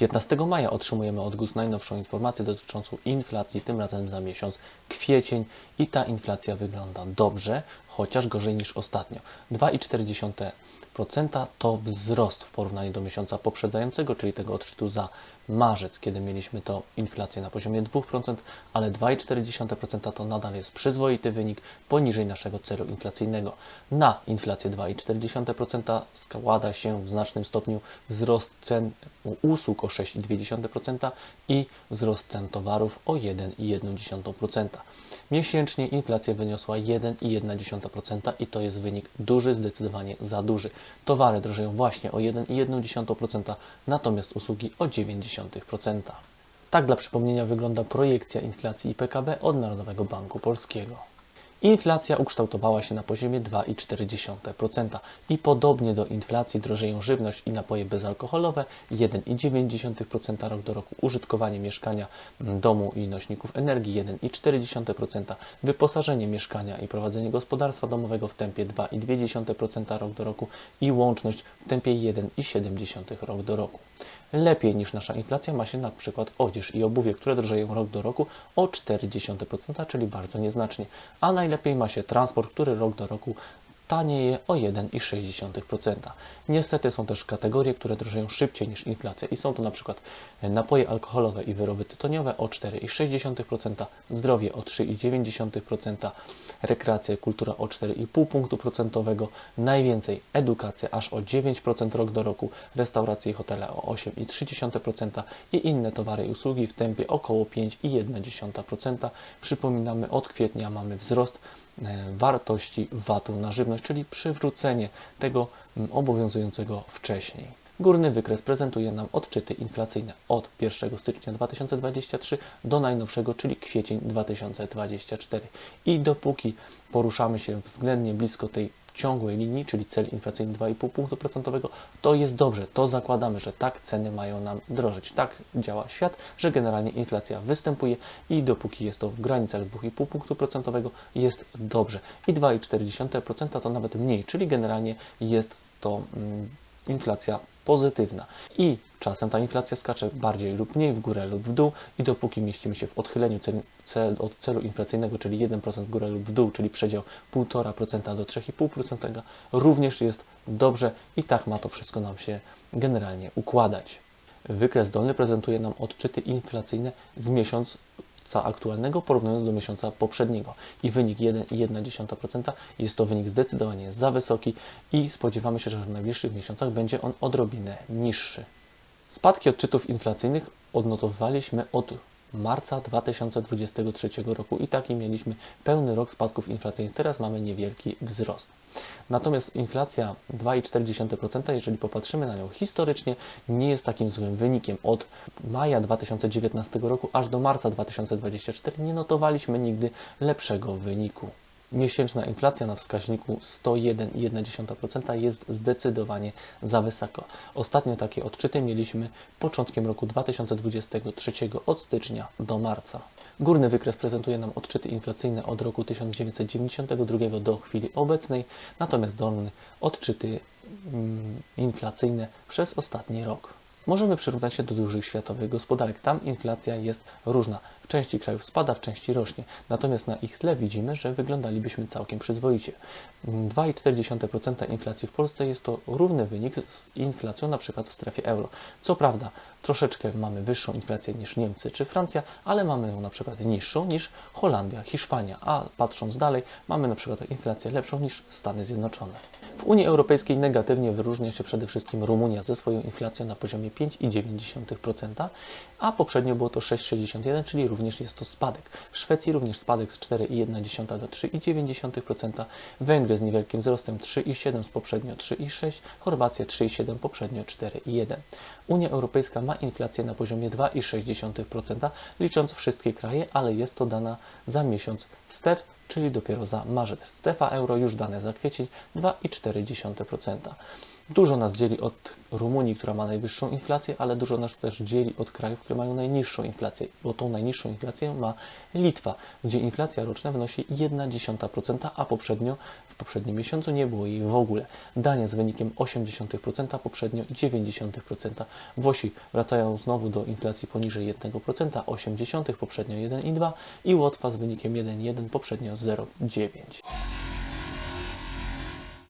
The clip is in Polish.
15 maja otrzymujemy od GUS najnowszą informację dotyczącą inflacji, tym razem za miesiąc kwiecień i ta inflacja wygląda dobrze, chociaż gorzej niż ostatnio. 2,4% to wzrost w porównaniu do miesiąca poprzedzającego, czyli tego odczytu za marzec, kiedy mieliśmy to inflację na poziomie 2%, ale 2,4% to nadal jest przyzwoity wynik poniżej naszego celu inflacyjnego. Na inflację 2,4% składa się w znacznym stopniu wzrost cen usług o 6,2% i wzrost cen towarów o 1,1%. Miesięcznie inflacja wyniosła 1,1% i to jest wynik duży, zdecydowanie za duży. Towary drożeją właśnie o 1,1%, natomiast usługi o 0,9%. Tak dla przypomnienia wygląda projekcja inflacji i PKB od Narodowego Banku Polskiego. Inflacja ukształtowała się na poziomie 2,4% i podobnie do inflacji drożeją żywność i napoje bezalkoholowe 1,9% rok do roku, użytkowanie mieszkania, domu i nośników energii 1,4%, wyposażenie mieszkania i prowadzenie gospodarstwa domowego w tempie 2,2% rok do roku i łączność w tempie 1,7% rok do roku. Lepiej niż nasza inflacja ma się na przykład odzież i obuwie, które drożeją rok do roku o 0,4%, czyli bardzo nieznacznie. A najlepiej ma się transport, który rok do roku tanieje o 1,6%. Niestety są też kategorie, które drożeją szybciej niż inflacja i są to na przykład napoje alkoholowe i wyroby tytoniowe o 4,6%, zdrowie o 3,9%, rekreacja i kultura o 4,5 punktu procentowego, najwięcej edukacja aż o 9% rok do roku, restauracje i hotele o 8,3% i inne towary i usługi w tempie około 5,1%. Przypominamy, od kwietnia mamy wzrost wartości VAT-u na żywność, czyli przywrócenie tego obowiązującego wcześniej. Górny wykres prezentuje nam odczyty inflacyjne od 1 stycznia 2023 do najnowszego, czyli kwiecień 2024. I dopóki poruszamy się względnie blisko tej ciągłej linii, czyli cel inflacyjny 2,5 punktu procentowego, to jest dobrze. To zakładamy, że tak ceny mają nam drożeć. Tak działa świat, że generalnie inflacja występuje i dopóki jest to w granicach 2,5 punktu procentowego, jest dobrze. I 2,4% to nawet mniej, czyli generalnie jest to mm, inflacja pozytywna. I czasem ta inflacja skacze bardziej lub mniej w górę lub w dół i dopóki mieścimy się w odchyleniu cel, cel, od celu inflacyjnego, czyli 1% w górę lub w dół, czyli przedział 1,5% do 3,5%, również jest dobrze i tak ma to wszystko nam się generalnie układać. Wykres dolny prezentuje nam odczyty inflacyjne z miesiąca aktualnego porównując do miesiąca poprzedniego. I wynik 1,1% jest to wynik zdecydowanie za wysoki i spodziewamy się, że w najbliższych miesiącach będzie on odrobinę niższy. Spadki odczytów inflacyjnych odnotowaliśmy od marca 2023 roku i taki mieliśmy pełny rok spadków inflacyjnych. Teraz mamy niewielki wzrost. Natomiast inflacja 2,4%, jeżeli popatrzymy na nią historycznie, nie jest takim złym wynikiem. Od maja 2019 roku aż do marca 2024 nie notowaliśmy nigdy lepszego wyniku. Miesięczna inflacja na wskaźniku 101,1% jest zdecydowanie za wysoko. Ostatnio takie odczyty mieliśmy początkiem roku 2023 od stycznia do marca. Górny wykres prezentuje nam odczyty inflacyjne od roku 1992 do chwili obecnej, natomiast dolny odczyty mm, inflacyjne przez ostatni rok. Możemy przyrównać się do dużych światowych gospodarek. Tam inflacja jest różna. W części krajów spada, w części rośnie. Natomiast na ich tle widzimy, że wyglądalibyśmy całkiem przyzwoicie. 2,4% inflacji w Polsce jest to równy wynik z inflacją na przykład w strefie euro. Co prawda, troszeczkę mamy wyższą inflację niż Niemcy czy Francja, ale mamy ją na przykład niższą niż Holandia, Hiszpania, a patrząc dalej, mamy na przykład inflację lepszą niż Stany Zjednoczone. W Unii Europejskiej negatywnie wyróżnia się przede wszystkim Rumunia ze swoją inflacją na poziomie 5,9%, a poprzednio było to 6,61, czyli również jest to spadek. W Szwecji również spadek z 4,1 do 3,9%, Węgry z niewielkim wzrostem 3,7 z poprzednio 3,6, Chorwacja 3,7 poprzednio 4,1. Unia Europejska ma inflację na poziomie 2,6%, licząc wszystkie kraje, ale jest to dana za miesiąc wstecz, czyli dopiero za marzec. Strefa euro już dane za kwiecień 2,4%. Dużo nas dzieli od Rumunii, która ma najwyższą inflację, ale dużo nas też dzieli od krajów, które mają najniższą inflację, bo tą najniższą inflację ma Litwa, gdzie inflacja roczna wynosi 0,1%, a poprzednio w poprzednim miesiącu nie było jej w ogóle. Dania z wynikiem 0,8%, poprzednio 0,9%. Włosi wracają znowu do inflacji poniżej 1%, 0,8%, poprzednio 1,2% i Łotwa z wynikiem 1,1%, poprzednio 0,9%.